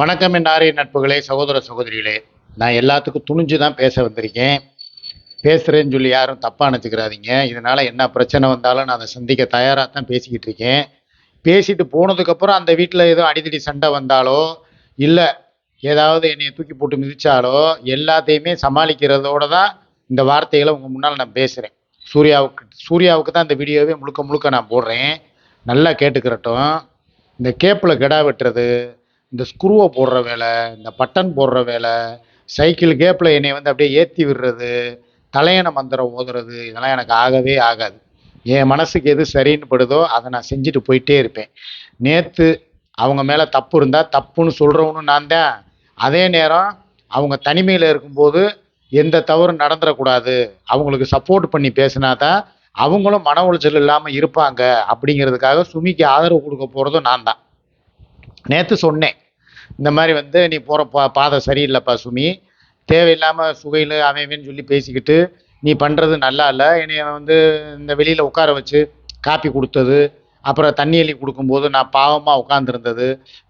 வணக்கம் என் ஆரிய நட்புகளே சகோதர சகோதரிகளே. நான் எல்லாத்துக்கும் துணிஞ்சு தான் பேச வந்திருக்கேன். பேசுகிறேன்னு சொல்லி யாரும் தப்பாக நினச்சிக்கிறாதீங்க. இதனால் என்ன பிரச்சனை வந்தாலும் நான் அதை சந்திக்க தயாராக தான் பேசிக்கிட்டு இருக்கேன். பேசிட்டு போனதுக்கப்புறம் அந்த வீட்டில் எதுவும் அடிதடி சண்டை வந்தாலோ இல்லை ஏதாவது என்னை தூக்கி போட்டு மிதித்தாலோ எல்லாத்தையுமே சமாளிக்கிறதோட தான் இந்த வார்த்தைகளை உங்கள் முன்னால் நான் பேசுகிறேன் சூர்யாவுக்கு சூர்யாவுக்கு தான் இந்த வீடியோவே முழுக்க முழுக்க நான் போடுறேன். நல்லா கேட்டுக்கிறட்டும். இந்த கேப்பில் கெடா வெட்டுறது இந்த ஸ்க்ரூவை போடுற வேலை இந்த பட்டன் போடுற வேலை சைக்கிள் கேப்பில் என்னை வந்து அப்படியே ஏற்றி விடுறது தலையணை மந்திரம் ஓதுறது இதெல்லாம் எனக்கு ஆகவே ஆகாது. என் மனசுக்கு எது சரின்னு படுதோ அதை நான் செஞ்சுட்டு போயிட்டே இருப்பேன். நேற்று அவங்க மேலே தப்பு இருந்தால் தப்புன்னு சொல்கிறவனும் நான் தான். அதே நேரம் அவங்க தனிமையில் இருக்கும்போது எந்த தவறும் நடந்துடக்கூடாது அவங்களுக்கு சப்போர்ட் பண்ணி பேசினா தான் அவங்களும் மன உளைச்சல் இல்லாமல் இருப்பாங்க. அப்படிங்கிறதுக்காக சுமிக்கு ஆதரவு கொடுக்க போகிறதும் நான் தான். நேற்று சொன்னேன். இந்த மாதிரி வந்து நீ போகிற பா பாதை சரியில்லைப்பா சுமி. தேவையில்லாமல் சுகையில் அவன் சொல்லி பேசிக்கிட்டு நீ பண்ணுறது நல்லா இல்லை. என்னைய வந்து இந்த வெளியில் உட்கார வச்சு காப்பி கொடுத்தது அப்புறம் தண்ணி அள்ளி கொடுக்கும்போது நான் பாவமாக உட்காந்துருந்தது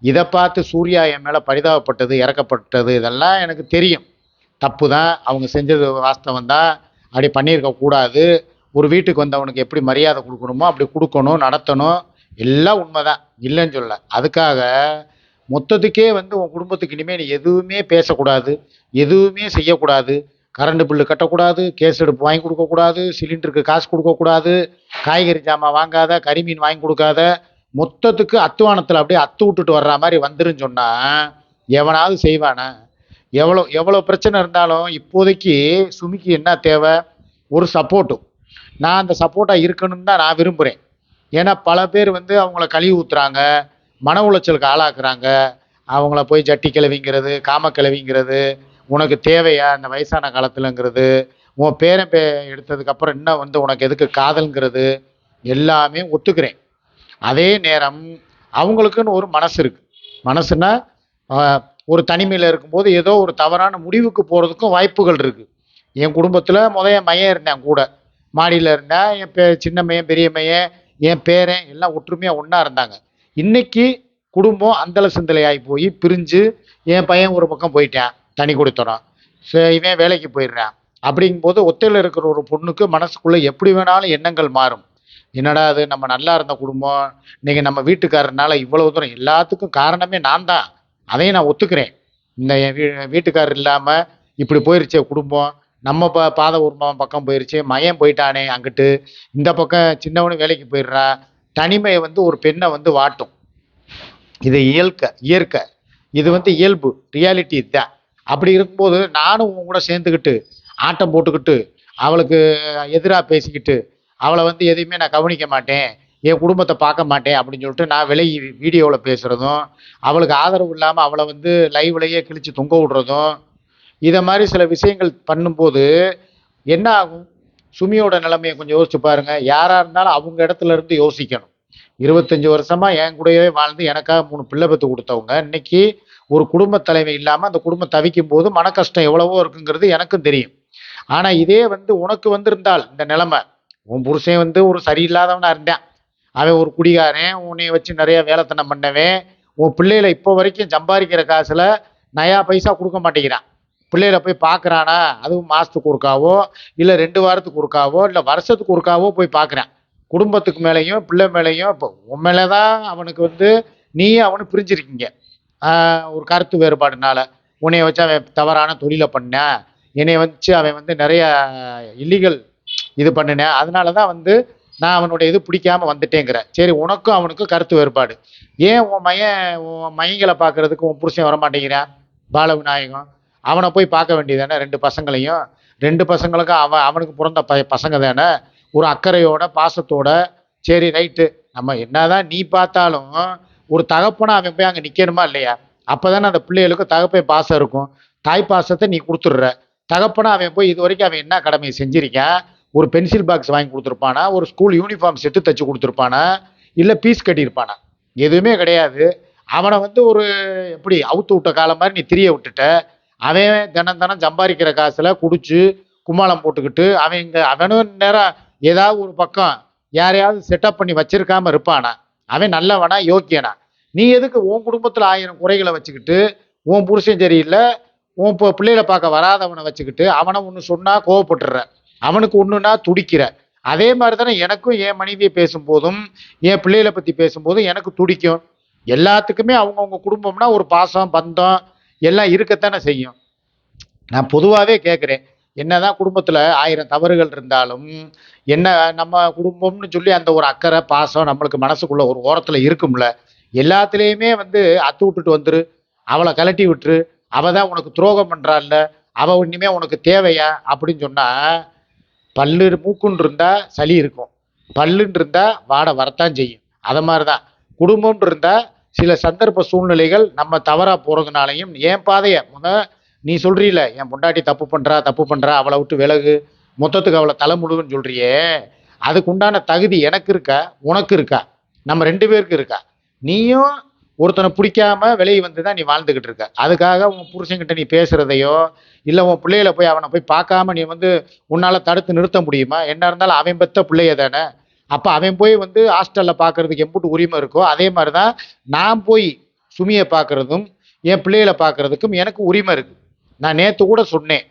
இதை பார்த்து சூர்யா என் மேலே பரிதாபப்பட்டது இறக்கப்பட்டது இதெல்லாம் எனக்கு தெரியும். தப்பு தான் அவங்க செஞ்சது வாஸ்தவம் தான். அப்படி பண்ணியிருக்க கூடாது. ஒரு வீட்டுக்கு வந்தவனுக்கு எப்படி மரியாதை கொடுக்கணுமோ அப்படி கொடுக்கணும் நடத்தணும். எல்லாம் உண்மைதான். இல்லைன்னு சொல்ல அதுக்காக மொத்தத்துக்கே வந்து உன் குடும்பத்துக்கு இனிமேல் நீ எதுவுமே பேசக்கூடாது எதுவுமே செய்யக்கூடாது. கரண்ட் பில்லு கட்டக்கூடாது கேஸ் எடுப்பு வாங்கி கொடுக்கக்கூடாது சிலிண்டருக்கு காசு கொடுக்கக்கூடாது காய்கறி ஜாமான் வாங்காத கறிமீன் வாங்கி கொடுக்காத மொத்தத்துக்கு அத்துவானத்தில் அப்படியே அத்து விட்டுட்டு வர்ற மாதிரி வந்துருன்னு சொன்னால் எவனாவது செய்வானா? எவ்வளோ எவ்வளோ பிரச்சனை இருந்தாலும் இப்போதைக்கு சுமிக்கு என்ன தேவை? ஒரு சப்போர்ட்டும் நான் அந்த சப்போர்ட்டாக இருக்கணும்னு தான் நான் விரும்புகிறேன் ஏன்னா பல பேர் வந்து அவங்கள கழுவி ஊத்துறாங்க. மன உளைச்சலுக்கு ஆளாக்குறாங்க. அவங்கள போய் ஜட்டி கிளவிங்கிறது காம கிளவிங்கிறது உனக்கு தேவையா? இந்த வயசான காலத்துலங்கிறது. உன் பேரன் பே எடுத்ததுக்கப்புறம் இன்னும் வந்து உனக்கு எதுக்கு காதல்ங்கிறது எல்லாமே ஒத்துக்கிறேன். அதே நேரம் அவங்களுக்குன்னு ஒரு மனசு இருக்குது மனசுனா ஒரு தனிமையில் இருக்கும்போது ஏதோ ஒரு தவறான முடிவுக்கு போகிறதுக்கும் வாய்ப்புகள் இருக்குது என் குடும்பத்தில் முத என் மையன் இருந்தேன் கூட. மாடியில் இருந்தேன். என் பே சின்ன மையன் பெரிய மையன் என் பேரன் எல்லாம் ஒற்றுமையாக ஒன்றா இருந்தாங்க. இன்னைக்கு குடும்பம் அந்தல சிந்தலையாகி போய் பிரிஞ்சு என் பையன் ஒரு பக்கம் போயிட்டான் தனி கொடுத்துறான் சரி இவன் வேலைக்கு போயிடுறான். அப்படிங்கும்போது ஒத்தையில் இருக்கிற ஒரு பொண்ணுக்கு மனசுக்குள்ளே எப்படி வேணாலும் எண்ணங்கள் மாறும். என்னடா அது நம்ம நல்லா இருந்த குடும்பம் இன்னைக்கு நம்ம வீட்டுக்காரர்னால இவ்வளவு தூரம் எல்லாத்துக்கும் காரணமே நான் தான். அதையும் நான் ஒத்துக்கிறேன். இந்த என் வீ வீட்டுக்காரர் இல்லாமல் இப்படி போயிருச்சே குடும்பம் நம்ம ப பாதை உருமம் பக்கம் போயிருச்சு மயம் போயிட்டானே அங்கிட்டு. இந்த பக்கம் சின்னவனு வேலைக்கு போயிடுறான் தனிமையை வந்து ஒரு பெண்ணை வந்து வாட்டும். இது இயல்க இயற்கை. இது வந்து இயல்பு ரியாலிட்டி இதுதான். அப்படி இருக்கும்போது நானும் உங்க கூட சேர்ந்துக்கிட்டு ஆட்டம் போட்டுக்கிட்டு அவளுக்கு எதிராக பேசிக்கிட்டு அவளை வந்து எதையுமே நான் கவனிக்க மாட்டேன் என் குடும்பத்தை பார்க்க மாட்டேன் அப்படின்னு சொல்லிட்டு நான் விலகி வீடியோவில் பேசுகிறதும் அவளுக்கு ஆதரவு இல்லாமல் அவளை வந்து லைவ்லையே கிழிச்சு தொங்க விடுறதும் இதை மாதிரி சில விஷயங்கள் பண்ணும்போது என்ன ஆகும்? சுமியோட நிலைமையை கொஞ்சம் யோசிச்சு பாருங்க. யாரா இருந்தாலும் அவங்க இடத்துல இருந்து யோசிக்கணும். இருபத்தஞ்சு வருஷமா என் கூடவே வாழ்ந்து எனக்காக மூணு பிள்ளை பெற்று கொடுத்தவங்க. இன்னைக்கு ஒரு குடும்ப தலைமை இல்லாம அந்த குடும்பம் தவிக்கும் போது மன கஷ்டம் எவ்வளவோ இருக்குங்கிறது எனக்கும் தெரியும். ஆனா இதே வந்து உனக்கு வந்திருந்தால் இந்த நிலைமை. உன் புருஷன் வந்து ஒரு சரியில்லாதவனா இருந்தான். அவன் ஒரு குடிகாரன். உன்னைய வச்சு நிறைய வேலைத்தனம் பண்ணவன். உன் பிள்ளைகளை இப்போ வரைக்கும் சம்பாதிக்கிற காசுல நயா பைசா கொடுக்க மாட்டேங்கிறான். பிள்ளைகளை போய் பார்க்குறானா அதுவும் மாதத்துக்கு ஒருக்காவோ இல்லை ரெண்டு வாரத்துக்கு ஒருக்காவோ இல்லை வருஷத்துக்கு ஒருக்காவோ போய் பார்க்குறான் குடும்பத்துக்கு மேலேயும் பிள்ளை மேலேயும் இப்போ உன் மேலே தான் அவனுக்கு வந்து நீ அவனு பிரிஞ்சிருக்கீங்க. ஒரு கருத்து வேறுபாடுனால. உன்னைய வச்சு அவன் தவறான தொழிலை பண்ண என்னை வச்சு அவன் வந்து நிறைய இல்லீகல் இது பண்ணினேன் அதனால தான் வந்து நான் அவனுடைய இது பிடிக்காம வந்துட்டேங்கிறேன். சரி உனக்கும் அவனுக்கும் கருத்து வேறுபாடு. ஏன் உன் மையன் உன் மையங்களை பார்க்கறதுக்கு உன் புருஷன் வர மாட்டேங்கிறான் பாலவிநாயகம். அவனை போய் பார்க்க வேண்டியதானே ரெண்டு பசங்களையும். ரெண்டு பசங்களுக்கும் அவன் அவனுக்கு பிறந்த ப பசங்க தானே? ஒரு அக்கறையோட பாசத்தோட சரி ரைட்டு நம்ம என்னதான் நீ பார்த்தாலும் ஒரு தகப்பனை அவன் போய் அங்கே நிற்கணுமா இல்லையா? அப்போ தானே அந்த பிள்ளைகளுக்கு தகப்பை பாசம் இருக்கும். தாய் பாசத்தை நீ கொடுத்துட்ற. தகப்பனை அவன் போய் இது வரைக்கும் அவன் என்ன கடமையை செஞ்சிருக்கான்? ஒரு பென்சில் பாக்ஸ் வாங்கி கொடுத்துருப்பானா? ஒரு ஸ்கூல் யூனிஃபார்ம் செட்டு தச்சு கொடுத்துருப்பானா? இல்லை பீஸ் கட்டியிருப்பானா? எதுவுமே கிடையாது. அவனை வந்து ஒரு எப்படி அவுத்து விட்ட காலம் மாதிரி நீ திரிய விட்டுட்ட. அவன் தினம் தினம் சம்பாதிக்கிற காசுல குடிச்சு கும்மாளம் போட்டுக்கிட்டு அவன் இங்க அவனும் நேரம் ஏதாவது ஒரு பக்கம் யாரையாவது செட்டப் பண்ணி வச்சிருக்காம இருப்பானா? அவன் நல்லவனா யோக்கியனா? நீ எதுக்கு உன் குடும்பத்தில் ஆயிரம் குறைகளை வச்சுக்கிட்டு உன் புருஷன் சரியில்லை உன் இப்போ பிள்ளைகளை பார்க்க வராதவனை வச்சுக்கிட்டு அவனை ஒன்று சொன்னால் கோவப்பட்டுற அவனுக்கு ஒன்றுனா துடிக்கிற. அதே மாதிரி தானே எனக்கும் என் மனைவியை பேசும்போதும் என் பிள்ளைகளை பற்றி பேசும்போதும் எனக்கு துடிக்கும். எல்லாத்துக்குமே அவங்கவுங்க குடும்பம்னா ஒரு பாசம் பந்தம் எல்லாம் இருக்கத்தானே செய்யும். நான் பொதுவாகவே கேட்குறேன் என்னதான் குடும்பத்தில் ஆயிரம் தவறுகள் இருந்தாலும் என்ன நம்ம குடும்பம்னு சொல்லி அந்த ஒரு அக்கறை பாசம் நம்மளுக்கு மனசுக்குள்ள ஒரு ஓரத்தில் இருக்கும்ல. எல்லாத்துலேயுமே வந்து அத்து விட்டுட்டு வந்துரு. அவளை கலட்டி விட்டுரு. அவ தான் உனக்கு துரோகம் பண்ணுறாள்ல அவள் இனிமே உனக்கு தேவையா? அப்படின்னு சொன்னால் பல்லு மூக்குன்னு இருந்தால் சளி இருக்கும். பல்லுன்னு இருந்தால் வாடை வரத்தான் செய்யும். அதை மாதிரி தான் குடும்பம்னு இருந்தால் சில சந்தர்ப்ப சூழ்நிலைகள் நம்ம தவறாக போகிறதுனாலையும் என் பாதையை? முத நீ சொல்றீல என் பொண்டாட்டி தப்பு பண்ணுறா தப்பு பண்ணுறா அவளை விட்டு விலகு. மொத்தத்துக்கு அவளை தலை முழுகுன்னு அதுக்கு உண்டான தகுதி எனக்கு இருக்கா? உனக்கு இருக்கா? நம்ம ரெண்டு பேருக்கு இருக்கா? நீயும் ஒருத்தனை பிடிக்காம வெளியே வந்து தான் நீ வாழ்ந்துக்கிட்டு இருக்க. அதுக்காக உன் புருஷன்கிட்ட நீ பேசுகிறதையோ இல்லை உன் பிள்ளைகளை போய் அவனை போய் பார்க்காம நீ வந்து உன்னால் தடுத்து நிறுத்த முடியுமா? என்ன இருந்தாலும் அவன் பெத்த பிள்ளைய தானே அப்போ அவன் போய் வந்து ஹாஸ்டலில் பார்க்கறதுக்கு எம்பிட்டு உரிமை இருக்கோ அதே மாதிரி தான் நான் போய் சுமியை பார்க்கறதும் என் பிள்ளைகளை பார்க்கறதுக்கும் எனக்கு உரிமை இருக்குது நான் நேற்று கூட சொன்னேன்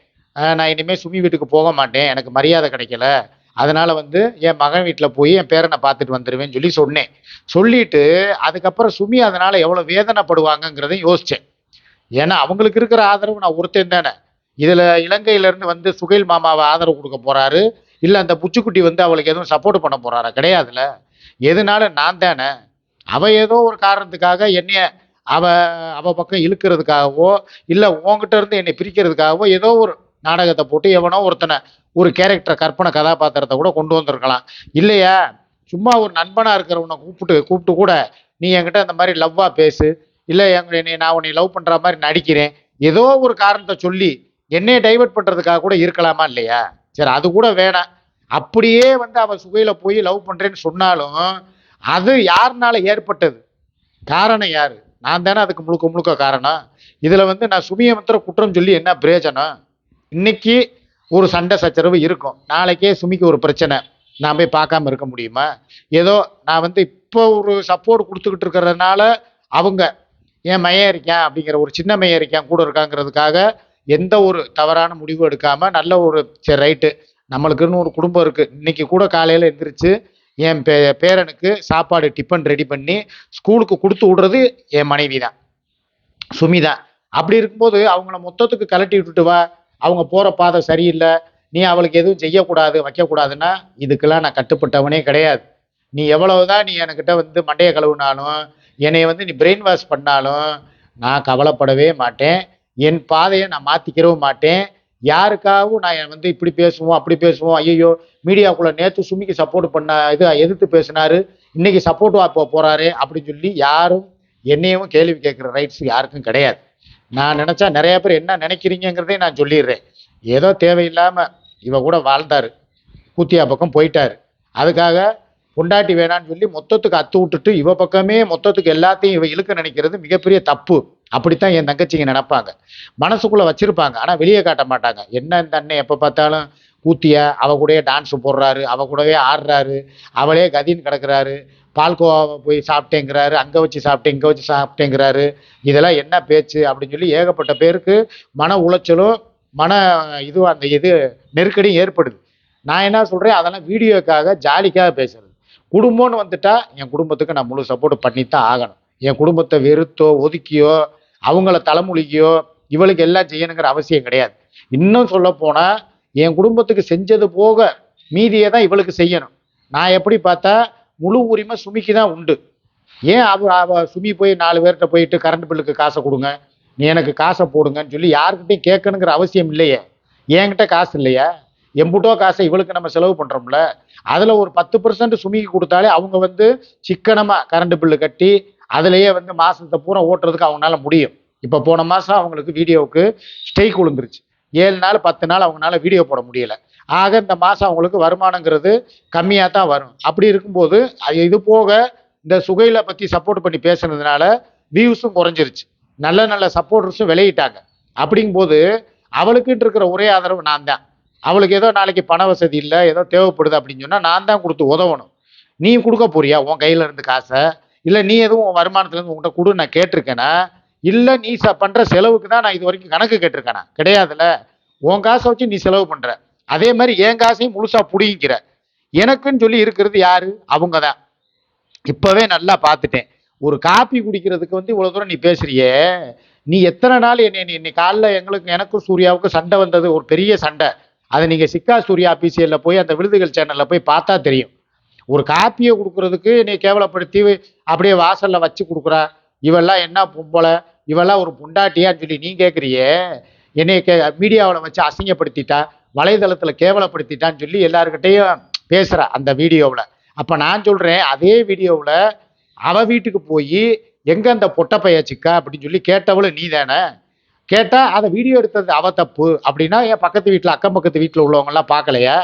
நான் இனிமேல் சுமி வீட்டுக்கு போக மாட்டேன் எனக்கு மரியாதை கிடைக்கல. அதனால வந்து என் மகன் வீட்டில் போய் என் பேரனை பார்த்துட்டு வந்துடுவேன்னு சொல்லி சொன்னேன். சொல்லிட்டு அதுக்கப்புறம் சுமி அதனால் எவ்வளோ வேதனைப்படுவாங்கங்கிறதையும் யோசித்தேன் ஏன்னா அவங்களுக்கு இருக்கிற ஆதரவு நான் ஒருத்தன் தானே. இதில் இலங்கையிலேருந்து வந்து சுகைல் மாமாவை ஆதரவு கொடுக்க போகிறாரு இல்லை அந்த புச்சுக்குட்டி வந்து அவளுக்கு எதுவும் சப்போர்ட் பண்ண போறாரா? கிடையாதுல்ல. எதனால நான் தானே? அவ ஏதோ ஒரு காரணத்துக்காக என்னைய அவ அவ பக்கம் இழுக்கிறதுக்காகவோ இல்லை உங்ககிட்ட இருந்து என்னை பிரிக்கிறதுக்காகவோ ஏதோ ஒரு நாடகத்தை போட்டு எவனோ ஒருத்தனை ஒரு கேரக்டர் கற்பனை கதாபாத்திரத்தை கூட கொண்டு வந்திருக்கலாம். இல்லையா? சும்மா ஒரு நண்பனா இருக்கிறவனை கூப்பிட்டு கூப்பிட்டு கூட நீ என்கிட்ட இந்த மாதிரி லவ்வா பேசு. இல்லை எங்க என்னை நான் உன்னை லவ் பண்ற மாதிரி நடிக்கிறேன். ஏதோ ஒரு காரணத்தை சொல்லி என்னைய டைவர்ட் பண்றதுக்காக கூட இருக்கலாமா இல்லையா? சரி அது கூட வேணாம். அப்படியே வந்து அவள் சுகையில் போய் லவ் பண்ணுறேன்னு சொன்னாலும் அது யாருனால ஏற்பட்டது? காரணம் யார்? நான் தானே அதுக்கு முழுக்க முழுக்க காரணம். இதில் வந்து நான் சுமியை மாத்திரம் குற்றம் சொல்லி என்ன பிரயோஜனம்? இன்னைக்கு ஒரு சண்டை சச்சரவு இருக்கும். நாளைக்கே சுமிக்கு ஒரு பிரச்சனை. நான் போய் பார்க்காம இருக்க முடியுமா? ஏதோ நான் வந்து இப்போ ஒரு சப்போர்ட் கொடுத்துக்கிட்டு இருக்கிறதுனால அவங்க என் மையம் இருக்கேன்? அப்படிங்கிற ஒரு சின்ன மையம் இருக்கேன் கூட இருக்காங்கிறதுக்காக எந்த ஒரு தவறான முடிவும் எடுக்காமல் நல்ல ஒரு சரி ரைட்டு. நம்மளுக்குன்னு ஒரு குடும்பம் இருக்குது இன்னைக்கு கூட காலையில் எந்திரிச்சு என் பே பேரனுக்கு சாப்பாடு டிஃபன் ரெடி பண்ணி ஸ்கூலுக்கு கொடுத்து விடுறது என் மனைவி தான். சுமிதா. அப்படி இருக்கும்போது அவங்கள மொத்தத்துக்கு கலட்டி விட்டுட்டு வா. அவங்க போகிற பாதை சரியில்லை. நீ அவளுக்கு எதுவும் செய்யக்கூடாது வைக்கக்கூடாதுன்னா இதுக்கெல்லாம் நான் கட்டுப்பட்டவனே கிடையாது. நீ எவ்வளவுதான் நீ என்கிட்ட வந்து மண்டையை கழுவுனாலும் என்னை வந்து நீ பிரெயின் வாஷ் பண்ணாலும் நான் கவலைப்படவே மாட்டேன். என் பாதையை நான் மாத்திக்கிறவும் மாட்டேன். யாருக்காகவும் நான் வந்து இப்படி பேசுவோம் அப்படி பேசுவோம். ஐயோ மீடியாக்குள்ள நேற்று சுமிக்கு சப்போர்ட் பண்ண இது எதிர்த்து பேசினாரு. இன்னைக்கு சப்போர்ட் போ போறாரு அப்படின்னு சொல்லி யாரும் என்னையும் கேள்வி கேட்குற ரைட்ஸ் யாருக்கும் கிடையாது. நான் நினச்சா நிறைய பேர் என்ன நினைக்கிறீங்கிறதே நான் சொல்லிடுறேன். ஏதோ தேவையில்லாமல் இவ கூட வாழ்ந்தாரு. கூத்தியா பக்கம் போயிட்டார். அதுக்காக பொண்டாட்டி வேணான்னு சொல்லி மொத்தத்துக்கு அத்து விட்டுட்டு இவ பக்கமே மொத்தத்துக்கு எல்லாத்தையும் இவ இழுக்க நினைக்கிறது மிகப்பெரிய தப்பு. அப்படித்தான் என் தங்கச்சிங்க நினைப்பாங்க. மனசுக்குள்ளே வச்சிருப்பாங்க. ஆனால் வெளியே காட்ட மாட்டாங்க. என்ன இந்த அண்ணன் எப்போ பார்த்தாலும் கூத்தியா அவ கூடயே டான்ஸ் போடுறாரு அவ கூடவே ஆடுறாரு அவளே கதின்னு கிடக்குறாரு பால்கோவாவை போய் சாப்பிட்டேங்கிறாரு அங்கே வச்சு சாப்பிட்டேன் இங்கே வச்சு சாப்பிட்டேங்கிறாரு. இதெல்லாம் என்ன பேச்சு அப்படின்னு சொல்லி ஏகப்பட்ட பேருக்கு மன உளைச்சலும் மன இதுவும் அந்த இது நெருக்கடியும் ஏற்படுது. நான் என்ன சொல்கிறேன் அதெல்லாம் வீடியோக்காக ஜாலிக்காக பேசுறது. குடும்பம்னு வந்துட்டா என் குடும்பத்துக்கு நான் முழு சப்போர்ட் பண்ணி தான் ஆகணும். என் குடும்பத்தை வெறுத்தோ ஒதுக்கியோ அவங்கள தலைமொழிக்கியோ இவளுக்கு எல்லாம் செய்யணுங்கிற அவசியம் கிடையாது. இன்னும் சொல்ல போனால் என் குடும்பத்துக்கு செஞ்சது போக மீதியை தான் இவளுக்கு செய்யணும். நான் எப்படி பார்த்தா முழு உரிமை சுமிக்கு தான் உண்டு. ஏன் அவ அவ சுமி போய் நாலு பேர்கிட்ட போயிட்டு கரண்ட் பில்லுக்கு காசை கொடுங்க? நீ எனக்கு காசை போடுங்கன்னு சொல்லி யாருக்கிட்டையும் கேட்கணுங்கிற அவசியம் இல்லையே. என்கிட்ட காசு இல்லையா? எம்புட்டோ காசை இவளுக்கு நம்ம செலவு பண்ணுறோம்ல அதில் ஒரு பத்து பர்சன்ட் சுமிக்கு கொடுத்தாலே அவங்க வந்து சிக்கனமாக கரண்ட் பில்லு கட்டி அதுலேயே வந்து மாசத்தை பூரா ஓட்டுறதுக்கு அவங்களால முடியும். இப்ப போன மாசம் அவங்களுக்கு வீடியோவுக்கு ஸ்ட்ரைக் விழுந்துருச்சு ஏழு நாள் பத்து நாள் அவங்களால வீடியோ போட முடியல. ஆக இந்த மாசம் அவங்களுக்கு வருமானங்கிறது கம்மியா தான் வரும். அப்படி இருக்கும்போது இது போக இந்த சுகையில பத்தி சப்போர்ட் பண்ணி பேசுனதுனால வியூஸும் குறைஞ்சிருச்சு. நல்ல நல்ல சப்போர்ட்டர்ஸும் விளையிட்டாங்க அப்படிங்கும்போது அவளுக்குன்ட்டு இருக்கிற ஒரே ஆதரவு நான் தான். அவளுக்கு ஏதோ நாளைக்கு பண வசதி இல்லை ஏதோ தேவைப்படுது அப்படின்னு சொன்னால் நான் தான் கொடுத்து உதவணும். நீ கொடுக்க போறியா? உன் கையில இருந்து காசை? இல்லை நீ எதுவும் உன் வருமானத்துலேருந்து உங்கள்கிட்ட கொடு நான் கேட்டிருக்கேனா? இல்லை நீ ச பண்ணுற செலவுக்கு தான் நான் இது வரைக்கும் கணக்கு கேட்டிருக்கேனா? கிடையாதுல்ல. உன் காசை வச்சு நீ செலவு பண்ணுற அதே மாதிரி என் காசையும் முழுசாக பிடிங்கிற எனக்குன்னு சொல்லி இருக்கிறது யாரு? அவங்க தான். இப்போவே நல்லா பார்த்துட்டேன். ஒரு காப்பி குடிக்கிறதுக்கு வந்து இவ்வளோ தூரம் நீ பேசுறியே. நீ எத்தனை நாள் என்னை நீ இன்னைக்கு காலைல எங்களுக்கு எனக்கும் சூர்யாவுக்கும் சண்டை வந்தது. ஒரு பெரிய சண்டை. அதை நீங்கள் சிக்கா சூர்யா அபிசியலில் போய் அந்த விருதுகள் சேனலில் போய் பார்த்தா தெரியும். ஒரு காப்பியை கொடுக்கறதுக்கு நீ கேவலப்படுத்தி அப்படியே வாசலில் வச்சு கொடுக்குறா. இவெல்லாம் என்ன பொம்பளை? இவெல்லாம் ஒரு பொண்டாட்டியான்னு சொல்லி நீ கேட்குறியே என்னை கே மீடியாவில் வச்சு அசிங்கப்படுத்திட்டா? வலைதளத்தில் கேவலப்படுத்திட்டான்னு சொல்லி எல்லாருக்கிட்டையும் பேசுகிற அந்த வீடியோவில். அப்போ நான் சொல்கிறேன் அதே வீடியோவில் அவ வீட்டுக்கு போய் எங்கே அந்த பொட்டப்பைய சிக்கா? அப்படின்னு சொல்லி கேட்டவளும் நீ தானே கேட்டால் அதை வீடியோ எடுத்தது அவ தப்பு. அப்படின்னா என் பக்கத்து வீட்டில் அக்கம் பக்கத்து வீட்டில் உள்ளவங்கெல்லாம் பார்க்கலையா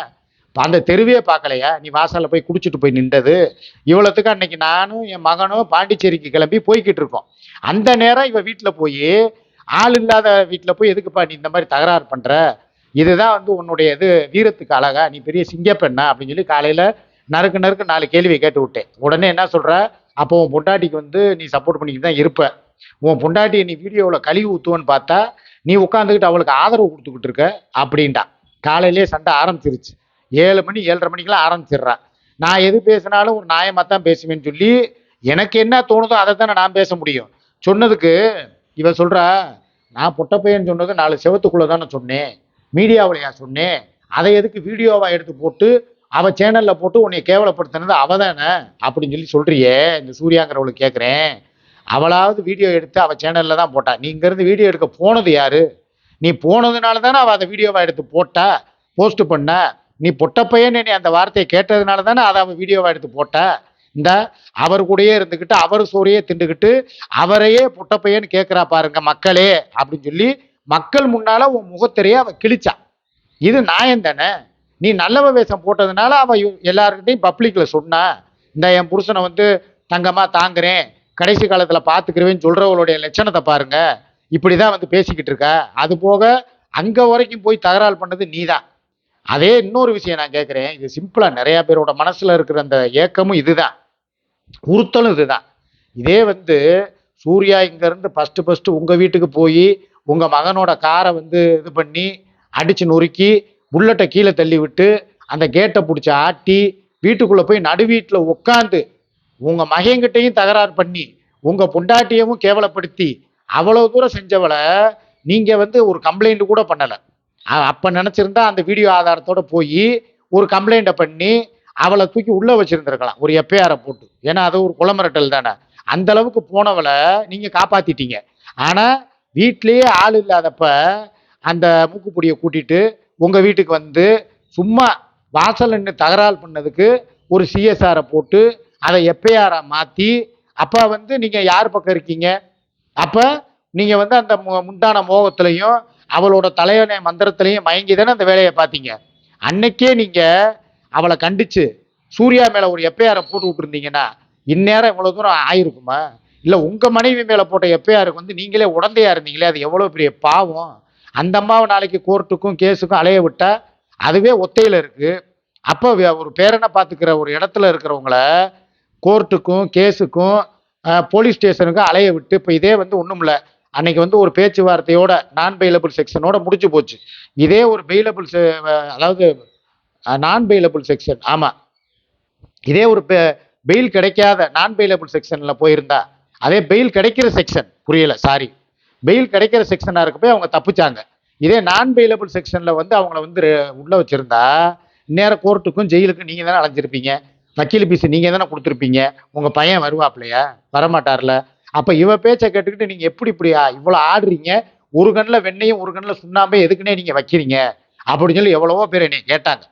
அந்த தெருவே பார்க்கலையா? நீ வாசலில் போய் குடிச்சிட்டு போய் நின்றது. இவ்வளோத்துக்கு அன்னைக்கு நானும் என் மகனும் பாண்டிச்சேரிக்கு கிளம்பி போய்கிட்டு இருக்கோம். அந்த நேரம் இவன் வீட்டில் போய் ஆள் இல்லாத வீட்டில் போய் எதுக்குப்பா நீ இந்த மாதிரி தகராறு பண்ணுற இதுதான் வந்து உன்னுடைய இது வீரத்துக்கு அழகா நீ பெரிய சிங்கப்பெண்ணா அப்படின்னு சொல்லி காலையில் நறுக்கு நறுக்கு நாலு கேள்வியை கேட்டு விட்டேன். உடனே என்ன சொல்கிற அப்போ உன் பொண்டாட்டிக்கு வந்து நீ சப்போர்ட் பண்ணிக்கிட்டு தான் இருப்ப. உன் பொண்டாட்டியை நீ வீடியோவில் கழுவி ஊற்றுவன்னு பார்த்தா நீ உட்காந்துக்கிட்டு அவளுக்கு ஆதரவு கொடுத்துக்கிட்டு இருக்க அப்படின்ட்டா. காலையிலேயே சண்டை ஆரம்பிச்சிருச்சு. ஏழு மணி ஏழரை மணிக்கெல்லாம் ஆரம்பிச்சிடுறான் நான் எது பேசினாலும் ஒரு நியாயமாக தான் பேசுவேன்னு சொல்லி எனக்கு என்ன தோணுதோ அதை தானே நான் பேச முடியும். சொன்னதுக்கு இவ சொல்கிறா நான் பொட்டப்பையன் சொன்னது நாலு செவத்துக்குள்ளே தானே சொன்னேன். மீடியாவிலையா சொன்னேன். அதை எதுக்கு வீடியோவாக எடுத்து போட்டு அவள் சேனலில் போட்டு உன்னை கேவலப்படுத்தினது அவ தானே? அப்படின்னு சொல்லி சொல்கிறியே இந்த சூர்யாங்கிறவளுக்கு கேட்குறேன் அவளாவது வீடியோ எடுத்து அவள் சேனலில் தான் போட்டா. நீ இங்கேருந்து வீடியோ எடுக்க போனது யாரு? நீ போனதுனால தானே அவள் அதை வீடியோவாக எடுத்து போட்டா போஸ்ட் பண்ண. நீ பொட்டப்பையன் நீ அந்த வார்த்தையை கேட்டதுனால தானே அதை அவன் வீடியோவாக எடுத்து போட்ட. இந்த அவர் கூடயே இருந்துக்கிட்டு அவர் சோறையே திண்டுக்கிட்டு அவரையே பொட்டப்பையன்னு கேட்குறா பாருங்க மக்களே அப்படின்னு சொல்லி மக்கள் முன்னால உன் முகத்திரையே அவ கிழிச்சா. இது நியாயம் தானே? நீ நல்லவ வேஷம் போட்டதுனால அவன் எல்லாருக்கிட்டையும் எல்லார்கிட்டையும் பப்ளிக்ல சொன்னா இந்த என் புருஷனை வந்து தங்கமா தாங்குறேன் கடைசி காலத்துல பாத்துக்கிறவேன்னு சொல்றவளுடைய லட்சணத்தை பாருங்க. இப்படிதான் வந்து பேசிக்கிட்டு இருக்க. அது போக அங்க வரைக்கும் போய் தகராறு பண்ணது நீதான். அதே இன்னொரு விஷயம் நான் கேட்குறேன் இது சிம்பிளாக நிறையா பேரோட மனசில் இருக்கிற அந்த ஏக்கமும் இதுதான். உறுத்தலும் இதுதான். இதே வந்து சூர்யா இங்கேருந்து ஃபஸ்ட்டு ஃபஸ்ட்டு உங்கள் வீட்டுக்கு போய் உங்கள் மகனோட காரை வந்து இது பண்ணி அடித்து நொறுக்கி புல்லட்டை கீழே தள்ளி விட்டு அந்த கேட்டை பிடிச்சி ஆட்டி வீட்டுக்குள்ளே போய் நடு வீட்டில் உட்காந்து உங்கள் மகன்கிட்டையும் தகராறு பண்ணி உங்கள் பொண்டாட்டியவும் கேவலப்படுத்தி அவ்வளோ தூரம் செஞ்சவளை நீங்கள் வந்து ஒரு கம்ப்ளைண்ட் கூட பண்ணலை. அப்போ நினச்சிருந்தா அந்த வீடியோ ஆதாரத்தோட போய் ஒரு கம்ப்ளைண்ட்டை பண்ணி அவளை தூக்கி உள்ளே வச்சுருந்துருக்கலாம். ஒரு எப்பயாரை போட்டு. ஏன்னா அது ஒரு குளமரட்டல் தானே. அந்த அளவுக்கு போனவளை நீங்கள் காப்பாற்றிட்டீங்க ஆனால் வீட்லேயே ஆள் இல்லாதப்ப அந்த மூக்குப்பொடியை கூட்டிட்டு உங்கள் வீட்டுக்கு வந்து சும்மா வாசல் நின்று தகராறு பண்ணதுக்கு ஒரு சிஎஸ்ஆரை போட்டு அதை எப்பயாரை மாற்றி அப்போ வந்து நீங்கள் யார் பக்கம் இருக்கீங்க? அப்போ நீங்கள் வந்து அந்த மு- முண்டான மோகத்துலையும் அவளோட தலையனை மந்திரத்திலையும் மயங்கி தானே அந்த வேலையை பார்த்தீங்க. அன்னைக்கே நீங்கள் அவளை கண்டிச்சு சூர்யா மேலே ஒரு எஃப்ஐஆரை போட்டு விட்டுருந்தீங்கன்னா இந்நேரம் இவ்வளோ தூரம் ஆயிருக்குமா? இல்லை உங்கள் மனைவி மேலே போட்ட எப்பயாருக்கு வந்து நீங்களே உடந்தையா இருந்தீங்களே அது எவ்வளோ பெரிய பாவம்? அந்த அம்மாவை நாளைக்கு கோர்ட்டுக்கும் கேஸுக்கும் அலைய விட்டா அதுவே ஒத்தையில் இருக்குது அப்போ ஒரு பேரனை பார்த்துக்கிற ஒரு இடத்துல இருக்கிறவங்கள கோர்ட்டுக்கும் கேஸுக்கும் போலீஸ் ஸ்டேஷனுக்கும் அலைய விட்டு இப்போ இதே வந்து ஒன்றும் இல்லை அன்னைக்கு வந்து ஒரு பேச்சுவார்த்தையோட நான் பெயிலபிள் செக்ஷனோட முடிஞ்சு போச்சு. இதே ஒரு பெயிலபிள் அதாவது நான் பெயிலபிள் செக்ஷன் ஆமாம் இதே ஒரு பெயில் கிடைக்காத நான் பெயிலபிள் செக்ஷனில் போயிருந்தா அதே பெயில் கிடைக்கிற செக்ஷன் புரியல சாரி பெயில் கிடைக்கிற செக்ஷனாக இருக்க போய் அவங்க தப்பிச்சாங்க. இதே நான் பெயிலபிள் செக்ஷனில் வந்து அவங்கள வந்து உள்ள வச்சிருந்தா நேரம் கோர்ட்டுக்கும் ஜெயிலுக்கும் நீங்கள் தானே அலைஞ்சிருப்பீங்க. வக்கீல் பீஸ் நீங்கள் தானே கொடுத்துருப்பீங்க. உங்கள் பையன் வருவாப்லையா? வரமாட்டார்ல? அப்போ இவ பேச்சை கேட்டுக்கிட்டு நீங்கள் எப்படி இப்படியா இவ்வளோ ஆடுறீங்க? ஒரு கண்ணில் வெண்ணையும் ஒரு கண்ணில் சுண்ணாம்பே எதுக்குன்னே நீங்கள் வைக்கிறீங்க? அப்படின்னு சொல்லி எவ்வளவோ பேர் என்னை கேட்டாங்க.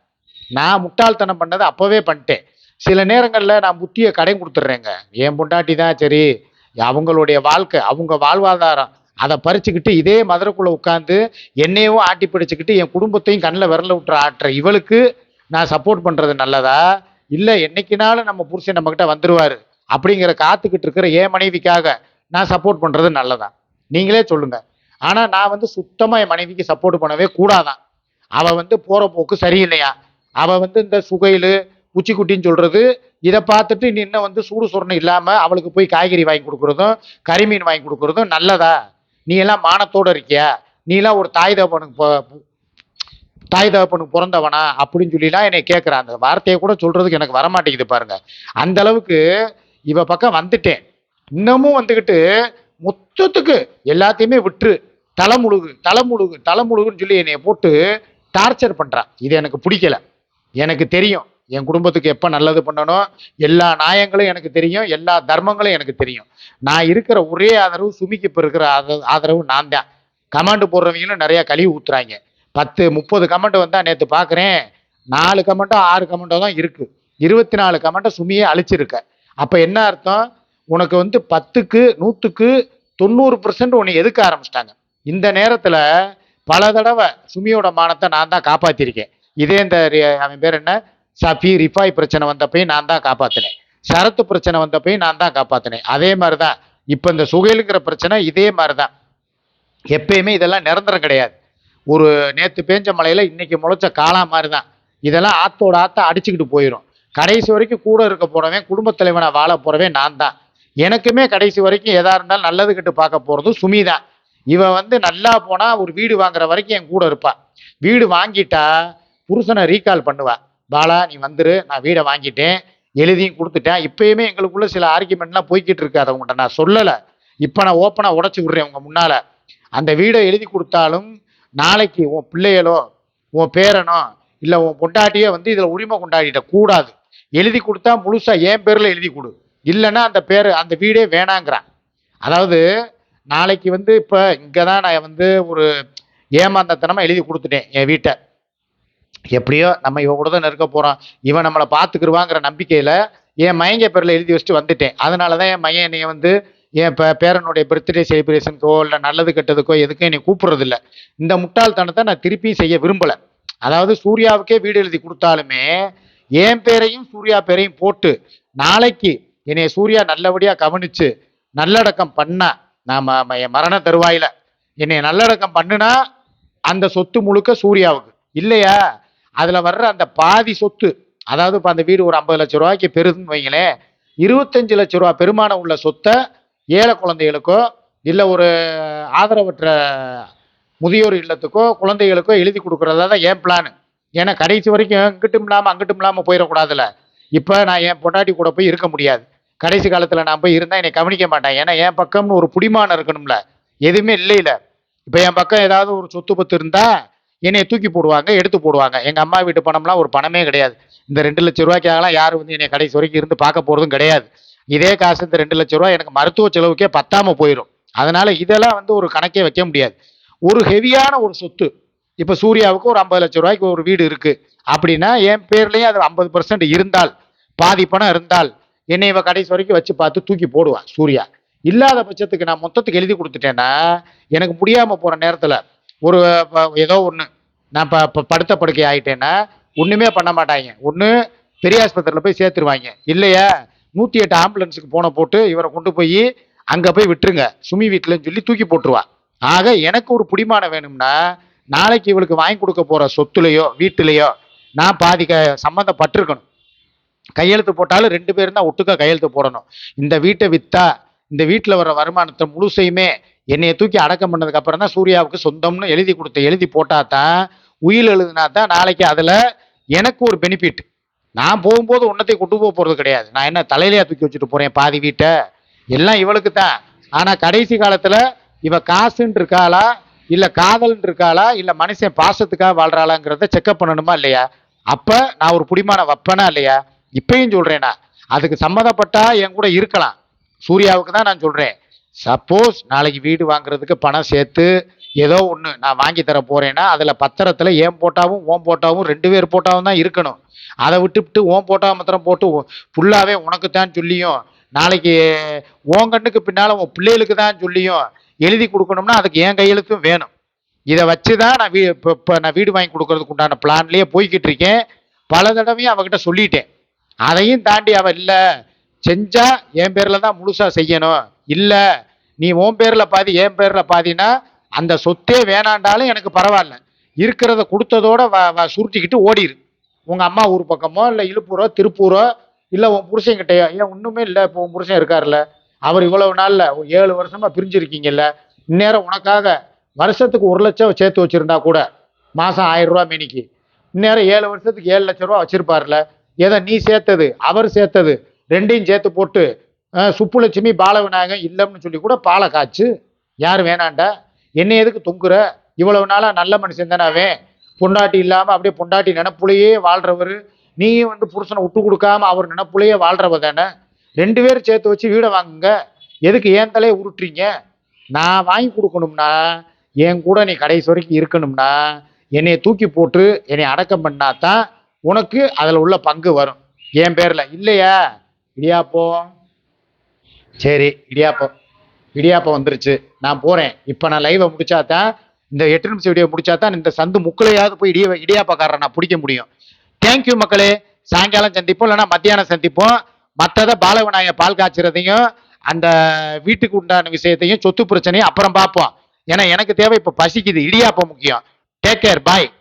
நான் முட்டாள்தனம் பண்ணதை அப்போவே பண்ணிட்டேன். சில நேரங்களில் நான் புத்தியை கடை கொடுத்துட்றேங்க. என் பொண்டாட்டி தான் சரி அவங்களுடைய வாழ்க்கை அவங்க வாழ்வாதாரம். அதை பறிச்சுக்கிட்டு இதே மதுரைக்குள்ளே உட்காந்து என்னையும் ஆட்டி பிடிச்சிக்கிட்டு என் குடும்பத்தையும் கண்ணில் விரல விட்டுற ஆட்டுற இவளுக்கு நான் சப்போர்ட் பண்ணுறது நல்லதா? இல்லை என்னைக்குனாலும் நம்ம புருஷன் நம்மக்கிட்ட வந்துடுவார் அப்படிங்கிற காத்துக்கிட்டு இருக்கிற என் மனைவிக்காக நான் சப்போர்ட் பண்ணுறது நல்லதா? நீங்களே சொல்லுங்க. ஆனால் நான் வந்து சுத்தமாக என் மனைவிக்கு சப்போர்ட் பண்ணவே கூடாதான். அவள் வந்து போகிற போக்கு சரியில்லையா? அவள் வந்து இந்த சுகையில் உச்சிக்குட்டின்னு சொல்றது இதை பார்த்துட்டு நீ இன்னும் வந்து சூடு சுரணம் இல்லாமல் அவளுக்கு போய் காய்கறி வாங்கி கொடுக்குறதும் கறிமீன் வாங்கி கொடுக்குறதும் நல்லதா? நீ எல்லாம் மானத்தோட இருக்கியா? நீ எல்லாம் ஒரு தாய் தகப்பனுக்கு தாய் தகப்பனுக்கு பிறந்தவனா? அப்படின்னு சொல்லிலாம் என்னை கேட்குறான் அந்த வார்த்தையை கூட சொல்றதுக்கு எனக்கு வரமாட்டேங்குது பாருங்க. அந்த அளவுக்கு இவ பக்கம் வந்துட்டேன். இன்னமும் வந்துக்கிட்டு மொத்தத்துக்கு எல்லாத்தையுமே விட்டுரு. தலைமுழுகு தலைமுழுகு தலைமுழுகுன்னு சொல்லி என்னைய போட்டு டார்ச்சர் பண்ணுறான் இது எனக்கு பிடிக்கல. எனக்கு தெரியும். என் குடும்பத்துக்கு எப்போ நல்லது பண்ணணும் எல்லா நியாயங்களும் எனக்கு தெரியும் எல்லா தர்மங்களும் எனக்கு தெரியும். நான் இருக்கிற ஒரே ஆதரவு சுமிக்கு இப்போ இருக்கிற ஆதரவு நான் தான் கமாண்டு போடுறவங்களும் நிறையா கழுவி ஊற்றுறாங்க பத்து முப்பது கமெண்ட் வந்தால் நேற்று பார்க்குறேன் நாலு கமெண்ட்டோ ஆறு கமெண்ட்டோ தான் இருக்குது இருபத்தி நாலு கமெண்ட்டை சுமியே அழிச்சிருக்கேன் அப்போ என்ன அர்த்தம்? உனக்கு வந்து பத்துக்கு நூற்றுக்கு தொண்ணூறு பர்சன்ட் உன்னை எதுக்க ஆரம்பிச்சிட்டாங்க. இந்த நேரத்தில் பல தடவை சுமியோட மானத்தை நான் தான் காப்பாற்றிருக்கேன் இதே இந்த அவன் பேர் என்ன? சஃபி ரிஃபாய் பிரச்சனை வந்தப்பையும் நான் தான் காப்பாற்றினேன் சரத்து பிரச்சனை வந்தப்பையும் நான் தான் காப்பாற்றினேன் அதே மாதிரி தான் இப்போ இந்த சுகையிலுங்கிற பிரச்சனை இதே மாதிரி தான் எப்பயுமே இதெல்லாம் நிரந்தரம் கிடையாது. ஒரு நேற்று பேஞ்ச மலையில் இன்னைக்கு முளைச்ச காளா மாதிரி தான் இதெல்லாம் ஆத்தோட ஆத்த அடிச்சுக்கிட்டு போயிடும் கடைசி வரைக்கும் கூட இருக்க போறவன் குடும்பத் தலைவனை வாழ போறவன் நான் தான் எனக்குமே கடைசி வரைக்கும் எதா இருந்தாலும் நல்லது கெட்டு பார்க்க போறதும் சுமி தான் இவன் வந்து நல்லா போனா ஒரு வீடு வாங்குற வரைக்கும் என் கூட இருப்பான் வீடு வாங்கிட்டா புருஷனை ரீகால் பண்ணுவான் பாலா நீ வந்துரு நான் வீடை வாங்கிட்டேன் எழுதியும் கொடுத்துட்டேன். இப்பயுமே எங்களுக்குள்ள சில ஆர்குமெண்ட்லாம் போய்கிட்டு இருக்காது அவங்கள்ட்ட நான் சொல்லலை. இப்போ நான் ஓப்பனாக உடச்சி விட்றேன் உங்க முன்னால. அந்த வீடை எழுதி கொடுத்தாலும் நாளைக்கு உன் பிள்ளைகளோ உன் பேரனோ இல்லை உன் பொண்டாட்டியோ வந்து இதில் உரிமை கொண்டாடிட்ட கூடாது. எழுதி கொடுத்தா முழுசாக என் பேரில் எழுதி கொடு. இல்லைன்னா அந்த பேர் அந்த வீடே வேணாங்கிறான். அதாவது நாளைக்கு வந்து இப்போ இங்கே தான் நான் வந்து ஒரு ஏமாந்தத்தனமாக எழுதி கொடுத்துட்டேன் என் வீட்டை. எப்படியோ நம்ம இவன் கூட தான் இருக்க போகிறோம் இவன் நம்மளை பார்த்துக்கிருவாங்கிற நம்பிக்கையில் என் மயங்க பேரில் எழுதி வச்சுட்டு வந்துட்டேன். அதனால தான் என் மையன் என்னைய வந்து என் பே பேரனுடைய பர்த்டே செலிப்ரேஷனுக்கோ இல்லை நல்லது கெட்டதுக்கோ எதுக்கும் என்னை கூப்பிட்றதில்ல. இந்த முட்டாள்தனத்தை நான் திருப்பியும் செய்ய விரும்பலை. அதாவது சூர்யாவுக்கே வீடு எழுதி கொடுத்தாலுமே என் பேரையும் சூர்யா பேரையும் போட்டு நாளைக்கு என்னைய சூர்யா நல்லபடியாக கவனிச்சு நல்லடக்கம் பண்ணா நான் என் மரண தருவாயில. என்னை நல்லடக்கம் பண்ணுனா அந்த சொத்து முழுக்க சூர்யாவுக்கு. இல்லையா? அதில் வர்ற அந்த பாதி சொத்து அதாவது இப்போ அந்த வீடு ஒரு ஐம்பது லட்ச ரூபாய்க்கு பெருதுன்னு வைங்களேன். இருபத்தஞ்சு லட்ச ரூபா பெருமானம் உள்ள சொத்தை ஏழை குழந்தைகளுக்கோ இல்லை ஒரு ஆதரவற்ற முதியோர் இல்லத்துக்கோ குழந்தைகளுக்கோ எழுதி கொடுக்குறதா தான் என் பிளானு ஏன்னா கடைசி வரைக்கும் இங்கிட்டும் இல்லாமல் அங்கிட்டும் இல்லாமல் போயிடக்கூடாதுல்ல. இப்போ நான் என் பொண்டாட்டி கூட போய் இருக்க முடியாது. கடைசி காலத்தில் நான் போய் இருந்தால் என்னை கவனிக்க மாட்டேன். ஏன்னா என் பக்கம்னு ஒரு புடிமானம் இருக்கணும்ல. எதுவுமே இல்லையில. இப்போ என் பக்கம் ஏதாவது ஒரு சொத்து பத்து இருந்தால் என்னை தூக்கி போடுவாங்க எடுத்து போடுவாங்க. எங்கள் அம்மா வீட்டு பணம்லாம் ஒரு பணமே கிடையாது. இந்த ரெண்டு லட்ச ரூபாய்க்காகலாம் யாரும் வந்து என்னை கடைசி வரைக்கும் இருந்து பார்க்க போகிறதும் கிடையாது. இதே காசு இந்த ரெண்டு லட்ச ரூபாய் எனக்கு மருத்துவ செலவுக்கே பத்தாமல் போயிடும் அதனால் இதெல்லாம் வந்து ஒரு கணக்கே வைக்க முடியாது. ஒரு ஹெவியான ஒரு சொத்து. இப்போ சூர்யாவுக்கு ஒரு ஐம்பது லட்சம் ரூபாய்க்கு ஒரு வீடு இருக்குது அப்படின்னா என் பேர்லேயே அது ஐம்பது பர்சன்ட் இருந்தால் பாதி பணம் இருந்தால் என்னை இவன் கடைசி வரைக்கும் வச்சு பார்த்து தூக்கி போடுவான் சூர்யா. இல்லாத பட்சத்துக்கு நான் மொத்தத்துக்கு எழுதி கொடுத்துட்டேன்னா எனக்கு முடியாமல் போகிற நேரத்தில் ஒரு ப- ஏதோ ஒன்று நான் இப்போ படுத்த படுக்கை ஆகிட்டேன்னா ஒன்றுமே பண்ண மாட்டாங்க. ஒன்று பெரிய ஆஸ்பத்திரியில் போய் சேர்த்துருவாங்க. இல்லையா? நூற்றி எட்டு ஆம்புலன்ஸுக்கு போன போட்டு இவரை கொண்டு போய் அங்கே போய் விட்டுருங்க. சுமி வீட்டிலன்னு சொல்லி தூக்கி போட்டுருவா. ஆக எனக்கு ஒரு பிடிமானம் வேணும்னா நாளைக்கு இவளுக்கு வாங்கி கொடுக்க போகிற சொத்துலையோ வீட்டிலையோ நான் பாதி க சம்மந்தப்பட்டிருக்கணும் கையெழுத்து போட்டாலும் ரெண்டு பேரும் தான் ஒட்டுக்கா கையெழுத்து போடணும். இந்த வீட்டை விற்றா இந்த வீட்டில் வர வருமானத்தை முழுசையுமே என்னையை தூக்கி அடக்கம் பண்ணதுக்கு அப்புறம் தான் சூர்யாவுக்கு சொந்தம்னு எழுதி கொடுத்த எழுதி போட்டால் தான் உயில் எழுதுனா தான் நாளைக்கு அதில் எனக்கு ஒரு பெனிஃபிட் நான் போகும்போது ஒன்றத்தையும் கொண்டு போக போகிறது கிடையாது. நான் என்ன தலையிலையா தூக்கி வச்சுட்டு போகிறேன் பாதி வீட்டை? எல்லாம் இவளுக்கு தான். ஆனால் கடைசி காலத்தில் இவ காசுன்னு இருக்காளா? இல்லை காதல்னு இருக்காளா இல்லை மனுஷன் பாசத்துக்காக வாழ்றாளாங்கிறத செக்அப் பண்ணணுமா இல்லையா? அப்போ நான் ஒரு புடிமானம் வைப்பேனா இல்லையா? இப்பயும் சொல்கிறேனா அதுக்கு சம்மந்தப்பட்டா என் கூட இருக்கலாம். சூர்யாவுக்கு தான் நான் சொல்கிறேன் சப்போஸ் நாளைக்கு வீடு வாங்குறதுக்கு பணம் சேர்த்து ஏதோ ஒன்று நான் வாங்கி தர போறேன்னா அதில் பத்திரத்தில் ஏன் போட்டாவும் ஓம் போட்டாவும் ரெண்டு பேர் போட்டாவும் தான் இருக்கணும். அதை விட்டுவிட்டு ஓம் போட்டா மாத்திரம் போட்டு ஃபுல்லாகவே உனக்கு தான் சொல்லியும். நாளைக்கு ஓங்கண்ணுக்கு பின்னால் உன் பிள்ளைகளுக்கு தான் சொல்லியும். எழுதி கொடுக்கணும்னா அதுக்கு என் கையெழுத்தும் வேணும். இதை வச்சு தான் நான் வீ இப்போ இப்போ நான் வீடு வாங்கி கொடுக்கறதுக்கு உண்டான பிளான்லேயே போய்கிட்டு இருக்கேன். பல தடவையும் அவகிட்ட சொல்லிட்டேன். அதையும் தாண்டி அவ இல்லை செஞ்சா என் பேரில் தான் முழுசாக செய்யணும். இல்லை நீ உன் பேரில் பாதி என் பேரில் பாதினா அந்த சொத்தே வேணாண்டாலும் எனக்கு பரவாயில்ல. இருக்கிறத கொடுத்ததோட வ சுருட்டிக்கிட்டு ஓடிரு. உங்கள் அம்மா ஊர் பக்கமோ இல்லை இழுப்பூரோ திருப்பூரோ இல்லை உன் புருஷன்கிட்டயோ ஏன் ஒன்றுமே இல்லை இப்போ உன் புருஷன் இருக்கார்ல அவர் இவ்வளவு நாள்ல ஏழு வருஷமா பிரிஞ்சிருக்கீங்கல்ல இந்நேரம் உனக்காக வருஷத்துக்கு ஒரு லட்சம் சேர்த்து வச்சிருந்தா கூட மாசம் ஆயிரம் ரூபா மேனிக்கு. இந்நேரம் ஏழு வருஷத்துக்கு ஏழு லட்ச ரூபா வச்சிருப்பார்ல ஏதோ நீ சேர்த்தது அவர் சேர்த்தது ரெண்டையும் சேர்த்து போட்டு சுப்புலட்சுமி பாலவிநாயகம் இல்லைன்னு சொல்லி கூட பாலை காய்ச்சு யார் வேணாண்டா? என்ன எதுக்கு தொங்குற? இவ்வளவு நாளா நல்ல மனுஷன் தானாவே பொண்டாட்டி இல்லாம அப்படியே பொண்டாட்டி நினப்புலையே வாழ்றவர். நீயும் வந்து புருஷனை விட்டு கொடுக்காம அவர் நினப்புலையே வாழ்றவ தானே. ரெண்டு பேரும் சேர்த்து வச்சு வீடை வாங்குங்க. எதுக்கு ஏன் தலையை உருட்டுறீங்க? நான் வாங்கி கொடுக்கணும்னா என் கூட நீ கடைசி வரைக்கும் இருக்கணும்னா என்னையை தூக்கி போட்டு என்னை அடக்கம் பண்ணாதான் உனக்கு அதில் உள்ள பங்கு வரும். என் பேரில். இல்லையா? இடியாப்பம் சரி இடியாப்பம். இடியாப்பம் வந்துருச்சு. நான் போகிறேன் இப்போ நான் லைவை முடிச்சா தான் இந்த எட்டு நிமிஷம் வீடியோ முடிச்சாதான் இந்த சந்து முக்கிலையாவது போய் இடிய இடியாப்பக்காரரை நான் பிடிக்க முடியும். தேங்க்யூ மக்களே. சாயங்காலம் சந்திப்போம் இல்லைன்னா மத்தியானம் சந்திப்போம். மற்றதை பாலவிநாயக பால் காய்ச்சறதையும் அந்த வீட்டுக்கு உண்டான விஷயத்தையும் சொத்து பிரச்சனையும் அப்புறம் பார்ப்போம். ஏன்னா எனக்கு தேவை இப்போ பசிக்குது. இடியாப்பம் முக்கியம். Take care bye